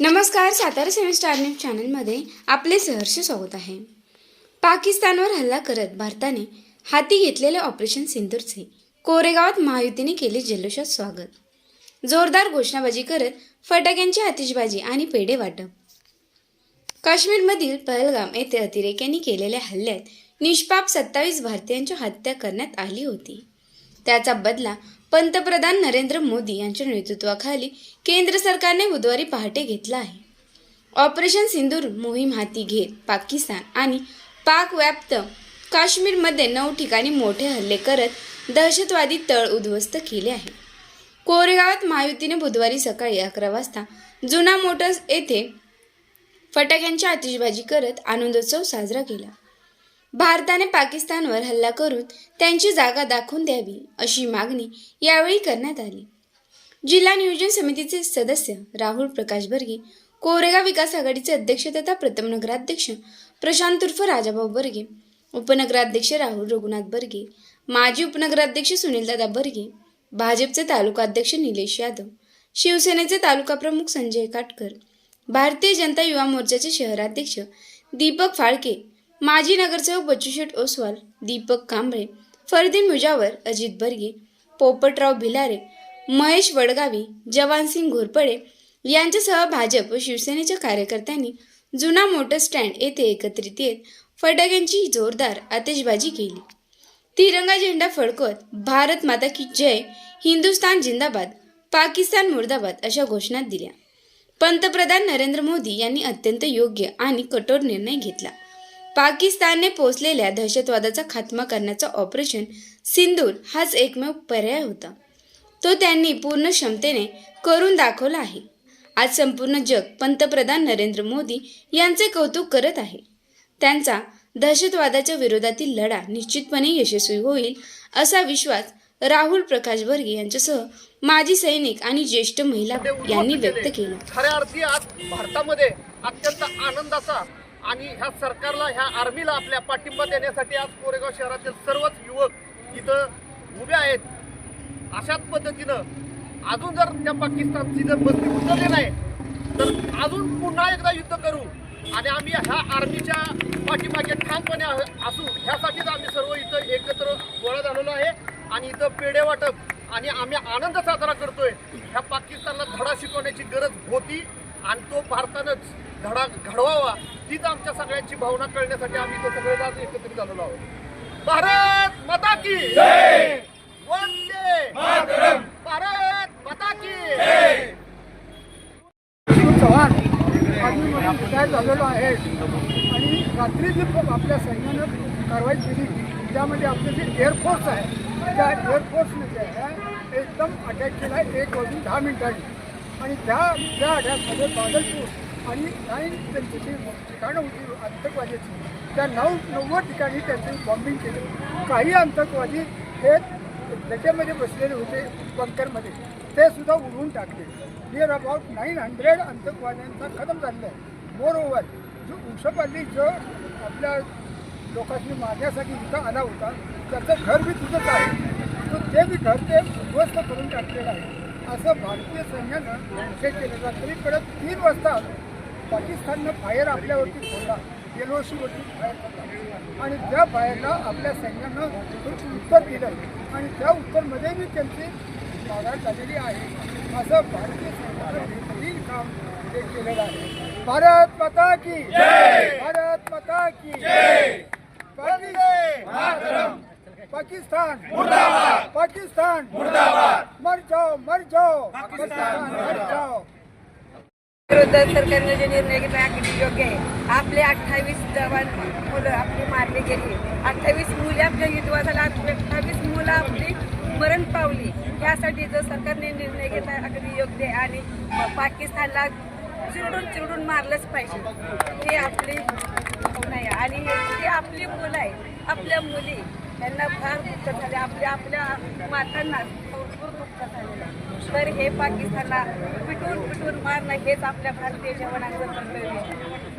नमस्कार सातारा सेवन star news चॅनलमध्ये आपले सहर्ष स्वागत आहे. पाकिस्तानवर हल्ला करत भारताने हाती घेतलेले ऑपरेशन सिंदूरचे कोरेगावात महायुतीने केले जल्लोषात स्वागत. जोरदार घोषणाबाजी करत फटाक्यांची आतिषबाजी आणि पेढे वाटप. काश्मीरमधील पहलगाम येथे अतिरेक्यांनी केलेल्या हल्ल्यात निष्पाप सत्तावीस भारतीयांची हत्या करण्यात आली होती. त्याचा बदला पंतप्रधान नरेंद्र मोदी यांच्या नेतृत्वाखाली केंद्र सरकारने बुधवारी पहाटे घेतला आहे. ऑपरेशन सिंदूर मोहीम हाती घेत पाकिस्तान आणि पाक व्याप्त काश्मीरमध्ये नऊ ठिकाणी मोठे हल्ले करत दहशतवादी तळ उद्ध्वस्त केले आहे. कोरेगावात महायुतीने बुधवारी सकाळी अकरा वाजता जुना मोटर्स येथे फटाक्यांची आतिषबाजी करत आनंदोत्सव साजरा केला. भारताने पाकिस्तानवर हल्ला करून त्यांची जागा दाखवून द्यावी अशी मागणी यावेळी करण्यात आली. जिल्हा नियोजन समितीचे सदस्य राहुल प्रकाश बर्गे कोरेगाव विकास आघाडीचे अध्यक्ष तथा प्रथम नगराध्यक्ष प्रशांत उर्फ राजाभाऊ बर्गे उपनगराध्यक्ष राहुल रघुनाथ बर्गे माजी उपनगराध्यक्ष सुनीलदादा बर्गे भाजपचे तालुकाध्यक्ष निलेश यादव शिवसेनेचे तालुका प्रमुख संजय काटकर भारतीय जनता युवा मोर्चाचे शहराध्यक्ष दीपक फाळके माजी नगरसेवक बच्चूशेठ ओसवाल दीपक कांबळे फरदीन मुजावर अजित बर्गे पोपटराव भिलारे महेश वडगावी जवानसिंग घोरपडे यांच्यासह भाजप व शिवसेनेच्या कार्यकर्त्यांनी जुना मोटर स्टँड येथे एकत्रित येत फटाक्यांची जोरदार आतिषबाजी केली. तिरंगा झेंडा फडकवत भारत माता की जय हिंदुस्तान जिंदाबाद पाकिस्तान मुर्दाबाद अशा घोषणा दिल्या. पंतप्रधान नरेंद्र मोदी यांनी अत्यंत योग्य आणि कठोर निर्णय घेतला. पाकिस्तानने पोचलेल्या दहशतवादाचा खात्मा करण्याचा ऑपरेशन सिंदूर हाच एकमेव पर्याय होता. तो त्यांनी पूर्ण क्षमतेने करून दाखवला आहे. आज संपूर्ण जग पंतप्रधान नरेंद्र मोदी यांचे कौतुक करत आहे. त्यांचा दहशतवादाच्या विरोधातील लढा निश्चितपणे यशस्वी होईल असा विश्वास राहुल प्रकाश वर्गे यांच्यासह माजी सैनिक आणि ज्येष्ठ महिला यांनी व्यक्त केला. खऱ्या अर्थी आज भारतामध्ये अत्यंत आनंदाचा आणि ह्या सरकारला ह्या आर्मीला आपल्या पाठिंबा देण्यासाठी आज कोरेगाव शहरातील सर्वच युवक इथं उभे आहेत. अशाच पद्धतीनं अजून जर त्या पाकिस्तानची जर बस्ती उतरली नाही तर अजून पुन्हा एकदा युद्ध करू. आणि आम्ही ह्या आर्मीच्या पाठीमागे ठामपणे असू. ह्यासाठीच आम्ही सर्व इथं एकत्र गोळा झालेलो आहे. आणि इथं पेढे वाटप आणि आम्ही आनंद साजरा करतोय. ह्या पाकिस्तानला धडा शिकवण्याची गरज होती आणि तो भारतानंच धडा घडवावा. हीच आमच्या सगळ्यांची भावना कळण्यासाठी आम्ही ते सगळे आज एकत्रित झालेलो आहोत. भारत माता की वंदे भारत माता की चव्हाण आम्ही मला झालेलो आहे. आणि रात्री जी आपल्या सैन्यानं कारवाई केली त्यामध्ये आपलं जे एअरफोर्स आहे त्या एअरफोर्सने जे आहे एकदम अटॅक केला एक वाजून दहा मिनिटांनी. आणि त्या त्या अटॅकमध्ये बादलपूर आणि नाईन त्यांची जी ठिकाणं होती आतंकवाद्याची त्या नऊ नव्वद ठिकाणी त्यांनी बॉम्बिंग केले. काही आतंकवादी हे त्याच्यामध्ये बसलेले होते बंकरमध्ये ते सुद्धा उडवून टाकले. नियर अबाउट नाईन हंड्रेड आतंकवाद्यांचा खतम झालेला आहे. मोर ओव्हर जो उषपाली जो आपल्या लोकांनी मारण्यासाठी इथं आला होता त्याचं घर बी तुझंच आहे. तर ते बी घर ते उद्ध्वस्त करून टाकलेलं आहे. असं भारतीय सैन्यानं हे केलं जातं तरी परत तीन वाजता पाकिस्ताननं फायर आपल्यावरती फोडला एलओसीवरती फायर आणि त्या फायरला आपल्या सैन्यानं उत्तर दिलं. आणि त्या उत्तरमध्ये मी त्यांची माघार झालेली आहे. असं भारतीय सैन्यानं काम हे केलेलं आहे. भारत माता की भारत माता की पाकिस्तान पाकिस्तान पाकिस्तान मर जाओ मर जाओ! पाकिस्तान मर जाओ! विरोध सरकारने जे निर्णय घेतला अगदी योग्य आहे? आपले अठ्ठावीस जवान मुलं आपली मारली गेली. अठ्ठावीस मुले आपल्या विधवा झाला अठ्ठावीस मुलं आपली मरण पावली. यासाठी जो सरकारने निर्णय घेतला अगदी योग्य आहे. आणि पाकिस्तानला चिरडून चिरडून मारलंच पाहिजे. हे आपली नाही आणि हे आपली मुलं आहे आपल्या मुली त्यांना फार दुःख झाले. आपल्या आपल्या मातांना भरपूर दुःख झालेलं तर हे पाकिस्तानला पिटून पिटून मारणं हेच आपल्या भारतीय जवानांचं कर्तव्य आहे.